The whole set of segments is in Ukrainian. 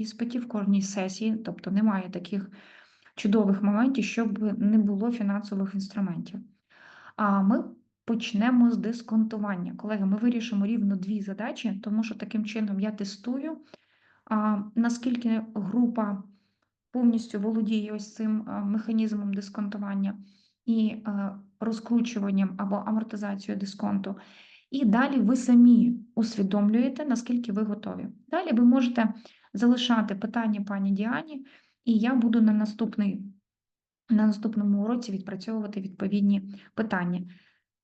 іспиті, в кожній сесії, тобто немає таких чудових моментів, щоб не було фінансових інструментів. А ми почнемо з дисконтування. Колеги, ми вирішимо рівно дві задачі, тому що таким чином я тестую, а, наскільки група повністю володіє ось цим механізмом дисконтування і розкручуванням або амортизацією дисконту. І далі ви самі усвідомлюєте, наскільки ви готові. Далі ви можете залишати питання пані Діані, і я буду на наступний, на наступному уроці відпрацьовувати відповідні питання.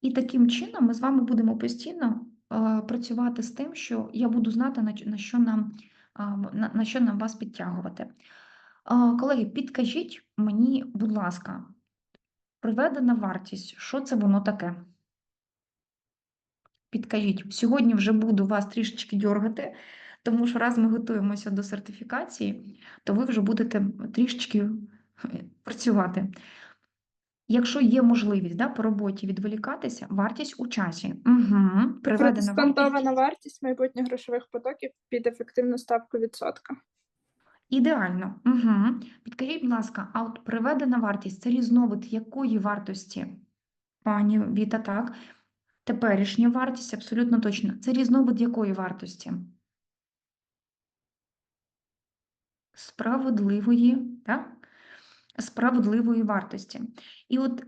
І таким чином ми з вами будемо постійно е, працювати з тим, що я буду знати, на, що нам на, що нам вас підтягувати. А, Колеги, підкажіть мені, будь ласка, приведена вартість, що це воно таке? Підкажіть, сьогодні вже буду вас трішечки дьоргати, тому що раз ми готуємося до сертифікації, то ви вже будете трішечки е, працювати. Якщо є можливість да, по роботі відволікатися, вартість у часі. Угу. Приведена вартість. Вартість майбутніх грошових потоків під ефективну ставку відсотка. Ідеально. Угу. Підкажіть, будь ласка, а от приведена вартість це різновид якої вартості? Пані Віта, так. Теперішня вартість абсолютно точно. Це різновид якої вартості? Справедливої, так? Справедливої вартості. І от,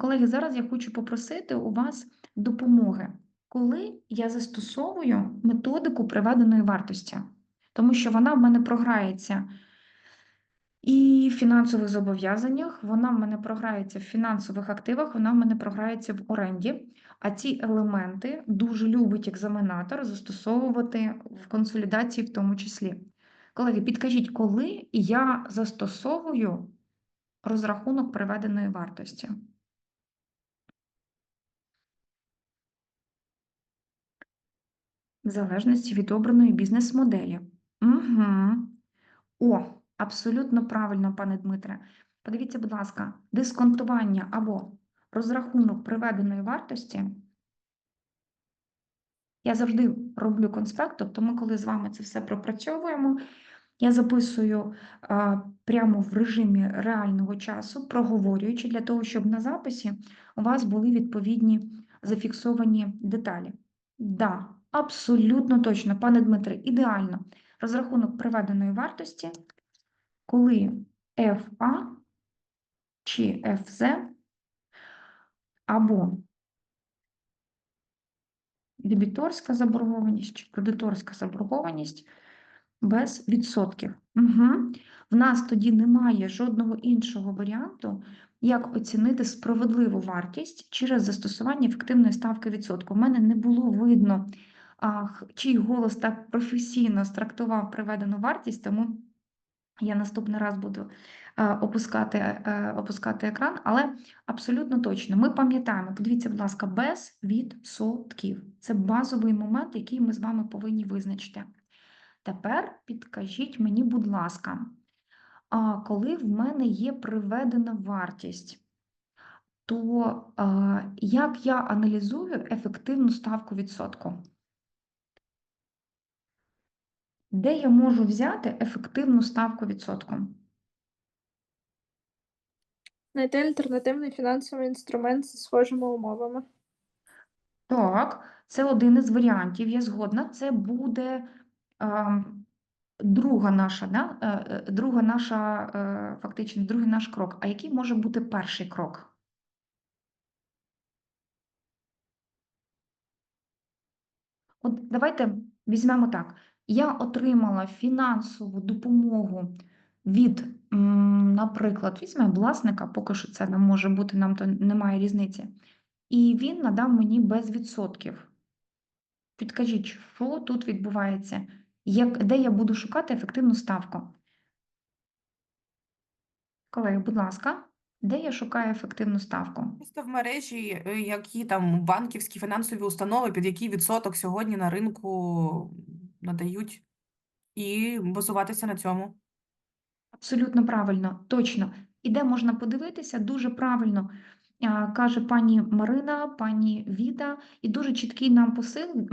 колеги, зараз я хочу попросити у вас допомоги, коли я застосовую методику приведеної вартості, тому що вона в мене програється і в фінансових зобов'язаннях, вона в мене програється в фінансових активах, вона в мене програється в оренді. А ці елементи дуже любить екзаменатор застосовувати в консолідації в тому числі. Колеги, підкажіть, коли я застосовую розрахунок приведеної вартості? В залежності від обраної бізнес-моделі. Угу. О, абсолютно правильно, пане Дмитре. Подивіться, будь ласка, дисконтування або розрахунок приведеної вартості. Я завжди роблю конспект, тобто ми, коли з вами це все пропрацьовуємо, я записую а, прямо в режимі реального часу, проговорюючи для того, щоб на записі у вас були відповідні зафіксовані деталі. Да, абсолютно точно, пане Дмитре, ідеально. Розрахунок приведеної вартості, коли FA чи FZ або дебіторська заборгованість чи кредиторська заборгованість без відсотків. Угу. В нас тоді немає жодного іншого варіанту, як оцінити справедливу вартість через застосування ефективної ставки відсотку. У мене не було видно, а, чий голос так професійно страктував приведену вартість, тому я наступний раз буду е, опускати, е, опускати екран, але абсолютно точно. Ми пам'ятаємо, подивіться, будь ласка, без відсотків. Це базовий момент, який ми з вами повинні визначити. Тепер підкажіть мені, будь ласка, коли в мене є приведена вартість, то а, як я аналізую ефективну ставку відсотку? Де я можу взяти ефективну ставку відсотку? Знайти альтернативний фінансовий інструмент зі схожими умовами. Так, це один із варіантів, я згодна. Це буде ем, друга наша, да? е, е, друга наша, е, фактично, другий наш крок. А який може бути перший крок? От давайте візьмемо так. Я отримала фінансову допомогу від, наприклад, візьмемо власника, поки що це не може бути, нам то немає різниці. І він надав мені без відсотків. Підкажіть, що тут відбувається? Як, де я буду шукати ефективну ставку? Колеги, будь ласка, де я шукаю ефективну ставку? Просто в мережі, е, які там банківські фінансові установи, під який відсоток сьогодні на ринку надають, і базуватися на цьому. Абсолютно правильно, точно. І де можна подивитися дуже правильно. каже пані Марина, пані Віта, і дуже чіткий нам посил,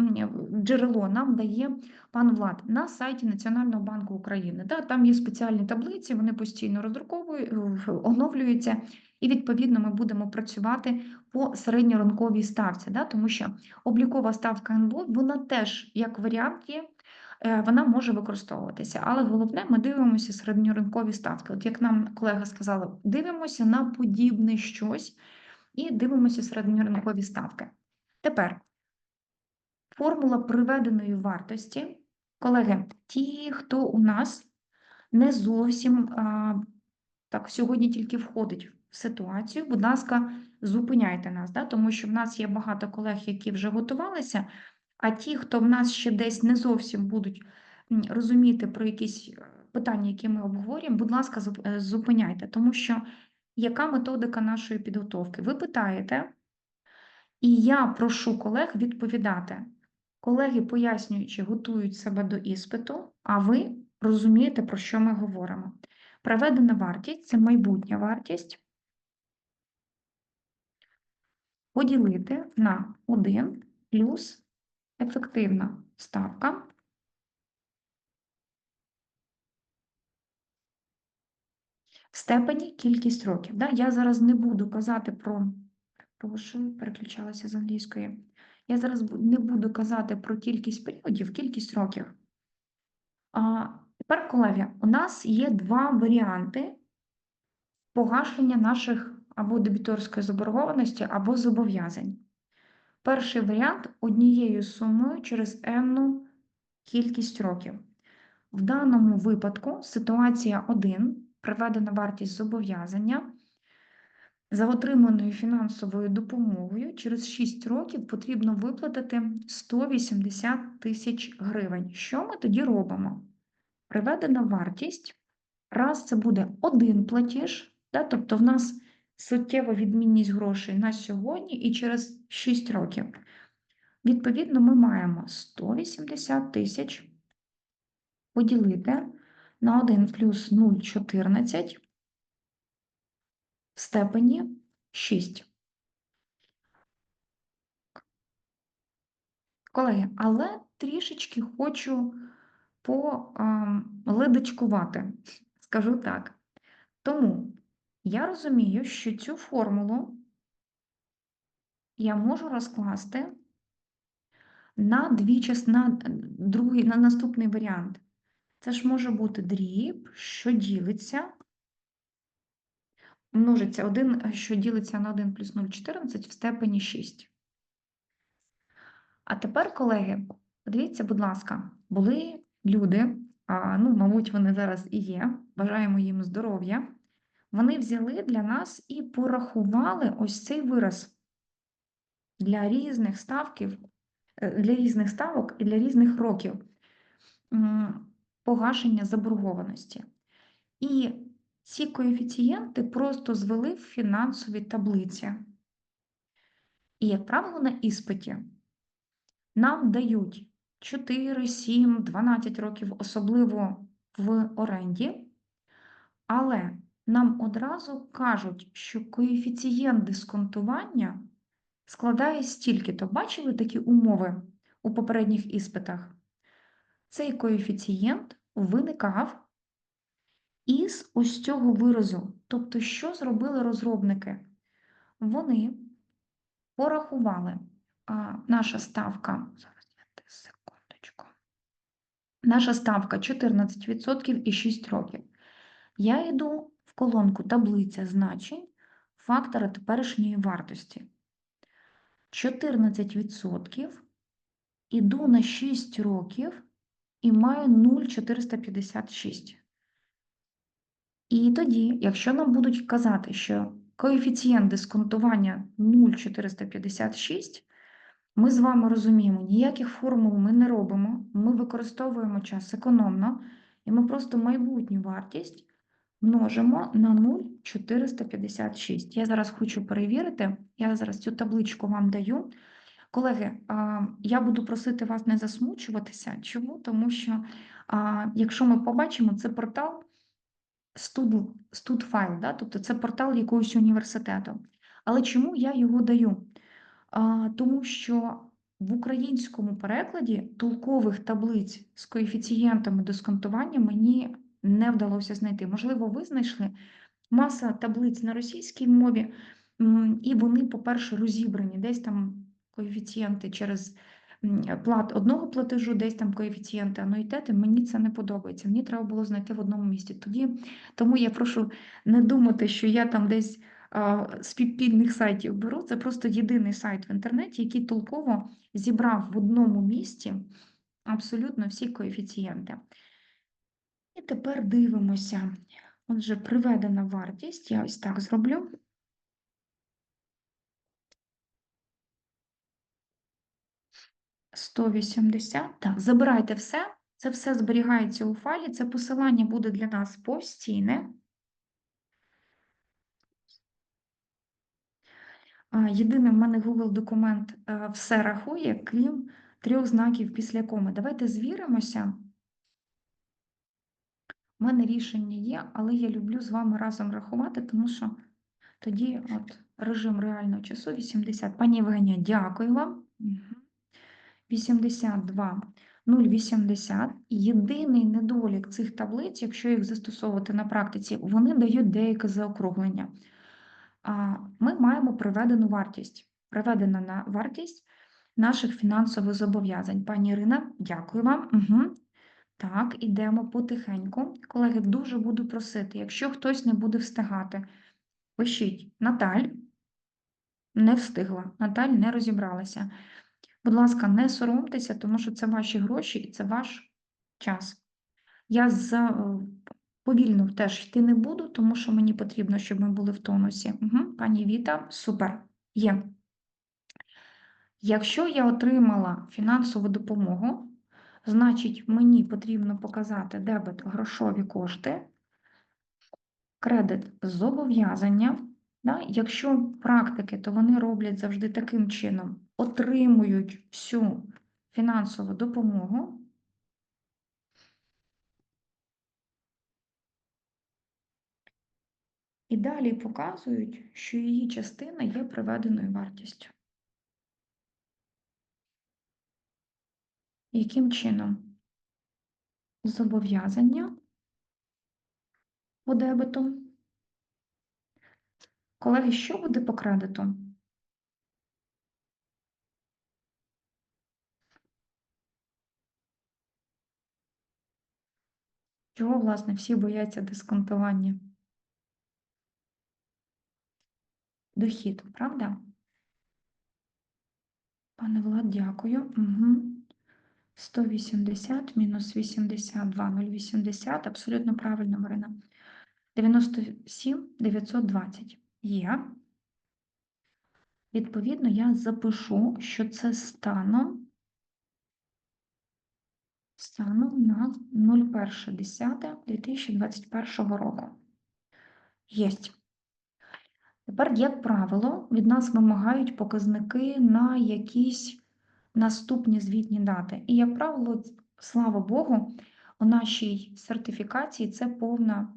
джерело нам дає пан Влад на сайті Національного банку України. Да, там є спеціальні таблиці, вони постійно роздруковують, оновлюються, і відповідно ми будемо працювати по середньоринковій ставці, да, тому що облікова ставка НБУ, вона теж як варіант є. Е, Вона може використовуватися, але головне, ми дивимося середньоринкові ставки. От як нам колега сказала, дивимося на подібне щось і дивимося середньоринкові ставки. Тепер формула приведеної вартості. Колеги, ті, хто у нас не зовсім а, так сьогодні тільки входить в ситуацію, будь ласка, зупиняйте нас, да? тому що в нас є багато колег, які вже готувалися, а ті, хто в нас ще десь не зовсім будуть розуміти про якісь е, питання, які ми обговорюємо, будь ласка, е, зупиняйте, тому що яка методика нашої підготовки? Ви питаєте, і я прошу колег відповідати. Колеги, пояснюючи, готують себе до іспиту, а ви розумієте, про що ми говоримо. Проведена вартість це майбутня вартість. Поділити на 1 плюс ефективна ставка. В степені кількість років. Да? Я зараз не буду казати про. Прошу, переключалася з англійської. Я зараз не буду казати про кількість періодів, кількість років. А, тепер, колеги, у нас є два варіанти погашення наших або дебіторської заборгованості, або зобов'язань. Перший варіант однією сумою через n кількість років. В даному випадку ситуація 1, приведена вартість зобов'язання, за отриманою фінансовою допомогою через 6 років потрібно виплатити 180 тисяч гривень. Що ми тоді робимо? Приведена вартість, раз це буде один платіж, да, тобто в нас суттєва відмінність грошей на сьогодні і через 6 років. Відповідно, ми маємо 180 тисяч поділити на 1 плюс 0,14 в степені 6. Колеги, але трішечки хочу поледачкувати, скажу так. Тому я розумію, що цю формулу я можу розкласти на дві на другий, на наступний варіант. Це ж може бути дріб, що ділиться, множиться 1, що ділиться на 1 плюс 0,14 в степені 6. А тепер, колеги, подивіться, будь ласка, були люди, ну, мабуть, вони зараз і є, бажаємо їм здоров'я. Вони взяли для нас і порахували ось цей вираз для різних ставків, е, для різних ставок і для різних років погашення заборгованості. І ці коефіцієнти просто звели в фінансові таблиці. І, як правило, на іспиті нам дають 4, 7, 12 років, особливо в оренді, але нам одразу кажуть, що коефіцієнт дисконтування складає стільки-то. Бачили такі умови у попередніх іспитах? Цей коефіцієнт виникав із ось цього виразу. Тобто, що зробили розробники? Вони порахували а, наша ставка. Зараз секундочку. Наша ставка 14% і 6 років. Я йду колонку таблиця значень фактора теперішньої вартості. 14% іду на 6 років і маю 0,456. І тоді, якщо нам будуть казати, що коефіцієнт дисконтування 0,456, ми з вами розуміємо, ніяких формул ми не робимо, ми використовуємо час економно, і ми просто майбутню вартість множимо на 0,456. Я зараз хочу перевірити, я зараз цю табличку вам даю. Колеги, я буду просити вас не засмучуватися. Чому? Тому що, якщо ми побачимо, це портал студфайл, да? тобто це портал якогось університету. Але чому я його даю? Тому що в українському перекладі толкових таблиць з коефіцієнтами дисконтування мені не вдалося знайти. Можливо, ви знайшли маса таблиць на російській мові, і вони, по-перше, розібрані. Десь там коефіцієнти через плат одного платежу, десь там коефіцієнти ануїтети. Мені це не подобається. Мені треба було знайти в одному місці. Тоді тому я прошу не думати, що я там десь з підпільних сайтів беру. Це просто єдиний сайт в інтернеті, який толково зібрав в одному місці абсолютно всі коефіцієнти. Тепер дивимося. Отже, приведена вартість. Я ось так зроблю. Сто вісімдесят. Так, забирайте все. Це все зберігається у файлі. Це посилання буде для нас постійне. Єдине, в мене Google документ е, все рахує, крім трьох знаків після коми. Давайте звіримося. У мене рішення є, але я люблю з вами разом рахувати, тому що тоді от режим реального часу 80. Пані Євгенія, дякую вам. Мгм. 82, 0,80. Єдиний недолік цих таблиць, якщо їх застосовувати на практиці, вони дають деяке заокруглення. Ми маємо приведену вартість. Приведена на вартість наших фінансових зобов'язань. Пані Ірина, дякую вам. Угу. Так, ідемо потихеньку. Колеги, дуже буду просити, якщо хтось не буде встигати, пишіть Наталь, не встигла, Наталь не розібралася. Будь ласка, не соромтеся, тому що це ваші гроші і це ваш час. Я за, е, повільно теж йти не буду, тому що мені потрібно, щоб ми були в тонусі. Угу. Пані Віта, супер, є. Якщо я отримала фінансову допомогу, значить мені потрібно показати дебет грошові кошти, кредит зобов'язання. Да? Якщо практики, то вони роблять завжди таким чином: отримують всю фінансову допомогу. І далі показують, що її частина є приведеною вартістю. Яким чином? Зобов'язання по дебету. Колеги, що буде по кредиту? Чого, власне, всі бояться дисконтування? Дохід, правда? Пане Влад, дякую. Угу. 180 мінус 82, 0,80. Абсолютно правильно, Марина. 97 920 є. Відповідно, я запишу, що це станом, станом на 01.10.2021 року. Єсть. Тепер, як правило, від нас вимагають показники на якісь наступні звітні дати. І, як правило, слава Богу, у нашій сертифікації це повна.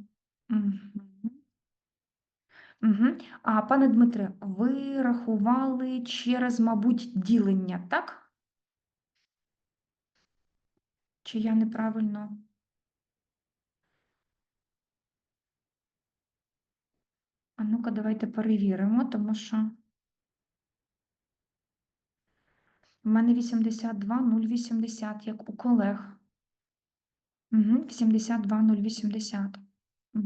Угу. А пане Дмитре, ви рахували через, мабуть, ділення, так? Чи я неправильно? А ну-ка, давайте перевіримо, тому що в мене 82 080, як у колег. Угу. 82 080. Угу.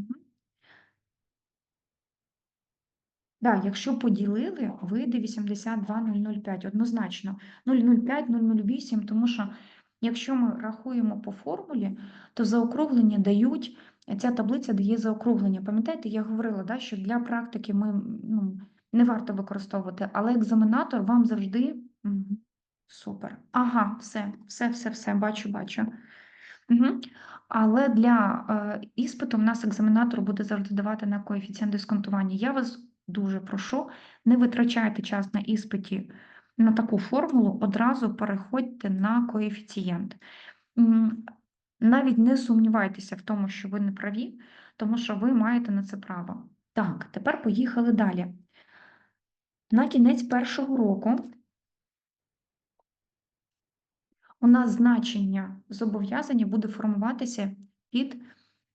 Да, якщо поділили, вийде 82005, однозначно. 005, 008, тому що якщо ми рахуємо по формулі, то заокруглення дають, ця таблиця дає заокруглення. Пам'ятаєте, я говорила, да, що для практики ми ну, не варто використовувати, але екзаменатор вам завжди. Супер. Ага, все, все, все, все, бачу, бачу. Угу. Але для е, іспиту в нас екзаменатор буде завжди давати на коефіцієнт дисконтування. Я вас дуже прошу, не витрачайте час на іспиті на таку формулу, одразу переходьте на коефіцієнт. Навіть не сумнівайтеся в тому, що ви не праві, тому що ви маєте на це право. Так, тепер поїхали далі. На кінець першого року у нас значення зобов'язання буде формуватися під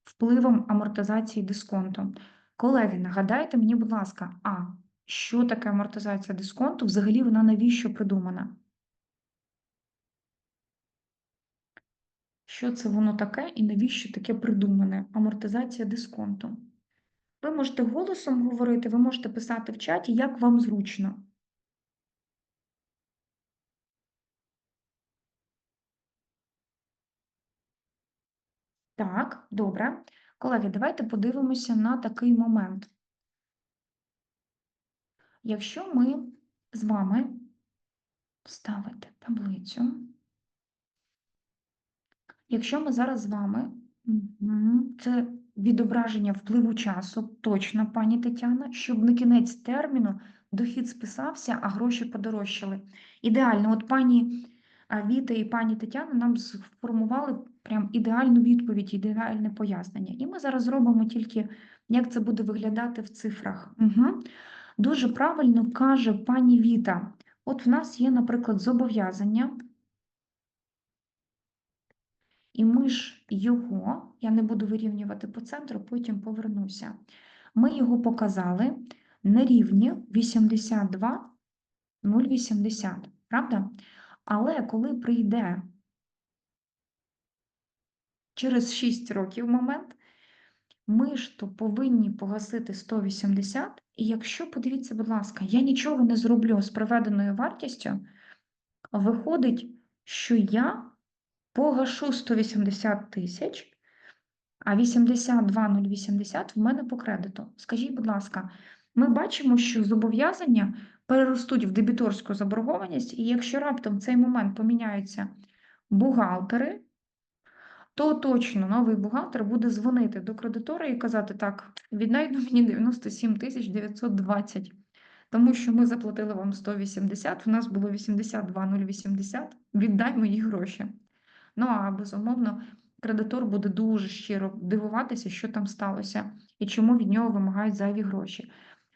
впливом амортизації дисконту. Колеги, нагадайте мені, будь ласка, а що таке амортизація дисконту? Взагалі вона навіщо придумана? Що це воно таке і навіщо таке придумане? Амортизація дисконту. Ви можете голосом говорити, ви можете писати в чаті, як вам зручно. Так, добре. Колеги, давайте подивимося на такий момент. Якщо ми з вами вставити таблицю, якщо ми зараз з вами, це відображення впливу часу, точно, пані Тетяна, щоб на кінець терміну дохід списався, а гроші подорожчали. Ідеально, от пані Віта і пані Тетяна нам сформували прям ідеальну відповідь, ідеальне пояснення. І ми зараз зробимо тільки, як це буде виглядати в цифрах. Угу. Дуже правильно каже пані Віта. От в нас є, наприклад, зобов'язання. І ми ж його, я не буду вирівнювати по центру, потім повернуся. Ми його показали на рівні 82 0,80, правда? Але коли прийде через 6 років момент, ми ж то повинні погасити 180, і якщо, подивіться, будь ласка, я нічого не зроблю з приведеною вартістю, виходить, що я погашу 180 тисяч, а 82,080 в мене по кредиту. Скажіть, будь ласка, ми бачимо, що зобов'язання переростуть в дебіторську заборгованість, і якщо раптом в цей момент поміняються бухгалтери, то точно новий бухгалтер буде дзвонити до кредитора і казати, так, віднайду мені 97 тисяч 920, тому що ми заплатили вам 180, у нас було 82,080, віддай мої гроші. Ну, а безумовно, кредитор буде дуже щиро дивуватися, що там сталося і чому від нього вимагають зайві гроші.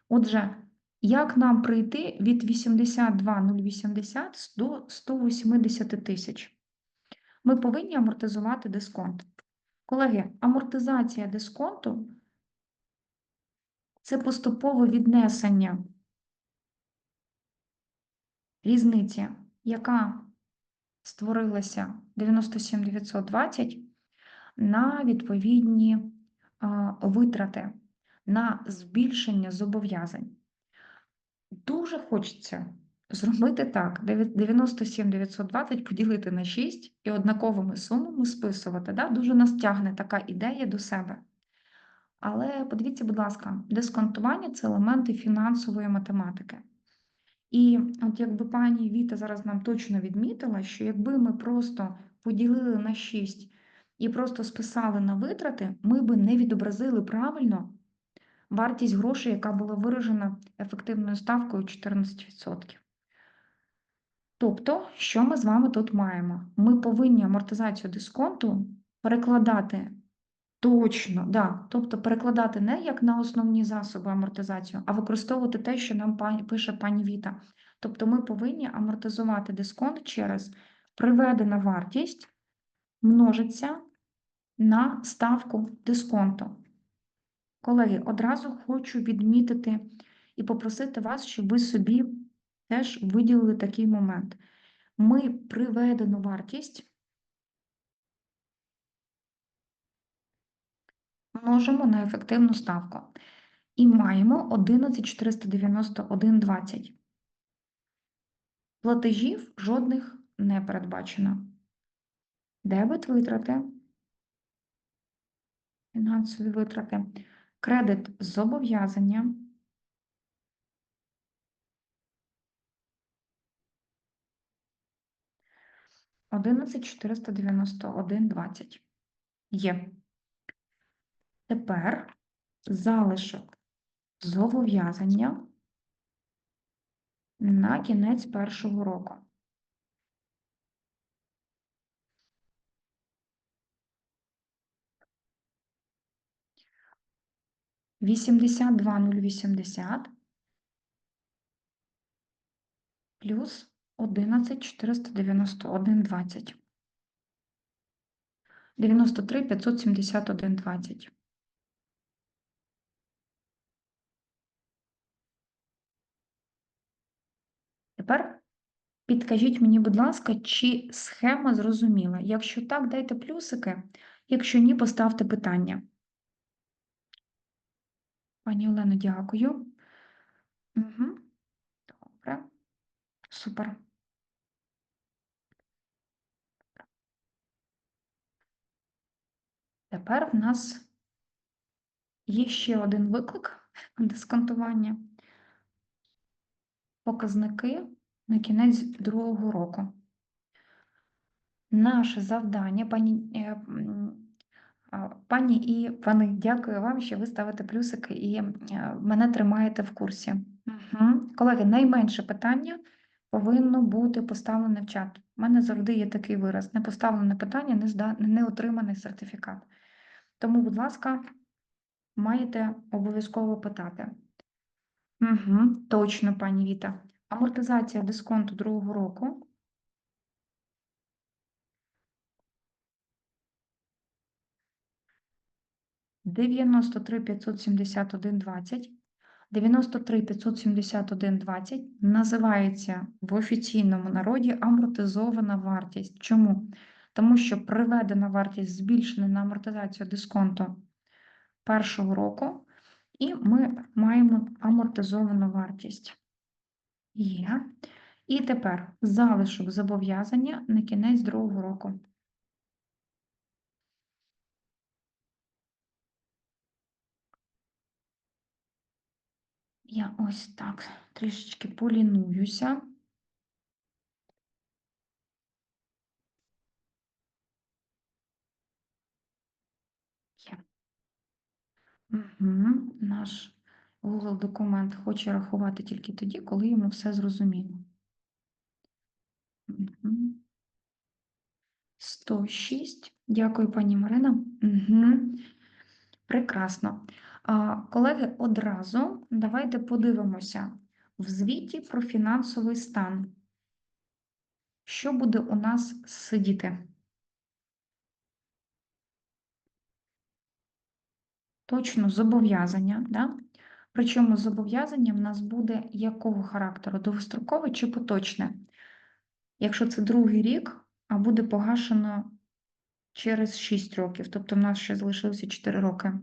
Отже, як нам прийти від 82,080 до 180 тисяч? Ми повинні амортизувати дисконт. Колеги, амортизація дисконту це поступове віднесення різниці, яка створилася 97920 на відповідні витрати, на збільшення зобов'язань. Дуже хочеться зробити так: 97920 поділити на 6 і однаковими сумами списувати. Да? Дуже нас тягне така ідея до себе. Але подивіться, будь ласка, дисконтування це елементи фінансової математики. І от якби пані Віта зараз нам точно відмітила, що якби ми просто поділили на 6 і просто списали на витрати, ми би не відобразили правильно вартість грошей, яка була виражена ефективною ставкою 14%. Тобто, що ми з вами тут маємо? Ми повинні амортизацію дисконту перекладати точно, да, тобто перекладати не як на основні засоби амортизацію, а використовувати те, що нам пише пані Віта. Тобто ми повинні амортизувати дисконт через приведена вартість множиться на ставку дисконту. Колеги, одразу хочу відмітити і попросити вас, щоб ви собі теж виділили такий момент. Ми приведену вартість множимо на ефективну ставку і маємо 11,491,20. Платежів жодних не передбачено. Дебет витрати, фінансові витрати, кредит зобов'язання. Одинадцять чотириста дев'яносто один двадцять. Є. Тепер залишок зобов'язання на кінець першого року. Вісімдесят два нуль вісімдесят плюс 11 491 20. 93 571 20. Тепер підкажіть мені, будь ласка, чи схема зрозуміла? Якщо так, дайте плюсики. Якщо ні, поставте питання. Пані Олено, дякую. Угу. Добре. Супер. Тепер в нас є ще один виклик дисконтування. Показники на кінець другого року. Наше завдання, пані, е, пані і пани, дякую вам, що ви ставите плюсики і е, мене тримаєте в курсі. Угу. Колеги, найменше питання повинно бути поставлене в чат. У мене завжди є такий вираз: не поставлене питання, не, зда... не отриманий сертифікат. Тому, будь ласка, маєте обов'язково питати. Угу, точно, пані Віта. Амортизація дисконту другого року. Дев'яносто три п'ятсот сімдесят один двадцять. 93 571 20 називається в офіційному народі амортизована вартість. Чому? Тому що приведена вартість збільшена на амортизацію дисконту першого року, і ми маємо амортизовану вартість. Є. І тепер залишок зобов'язання на кінець другого року. Я ось так трішечки полінуюся. Угу. Наш Google документ хоче рахувати тільки тоді, коли йому все зрозуміло. Угу. 106. Дякую, пані Марина. Угу. Прекрасно. Колеги, одразу давайте подивимося в звіті про фінансовий стан. Що буде у нас сидіти? Точно зобов'язання, да? Причому зобов'язання в нас буде якого характеру? Довгострокове чи поточне? Якщо це другий рік, а буде погашено через 6 років, тобто в нас ще залишилося 4 роки.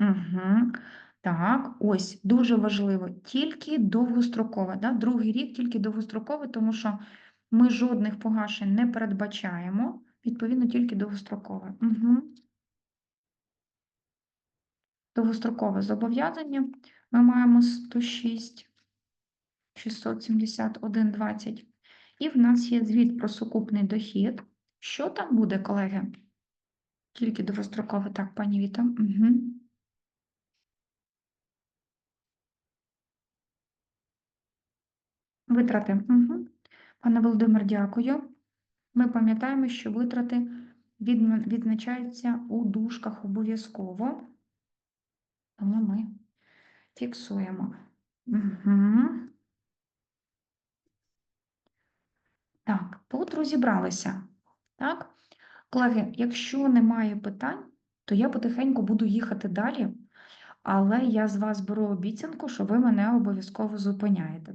Угу. Так, ось дуже важливо. Тільки довгострокове. Да? Другий рік тільки довгострокове, тому що ми жодних погашень не передбачаємо, відповідно, тільки довгострокове. Угу. Довгострокове зобов'язання ми маємо 106 671 20. І в нас є звіт про сукупний дохід. Що там буде, колеги? Тільки довгострокове, так, пані Віта. Угу. Витрати. Угу. Пане Володимир, дякую. Ми пам'ятаємо, що витрати відзначаються у дужках обов'язково. Тому ми фіксуємо. Угу. Так, тут розібралися. Так? Колеги, якщо немає питань, то я потихеньку буду їхати далі, але я з вас беру обіцянку, що ви мене обов'язково зупиняєте.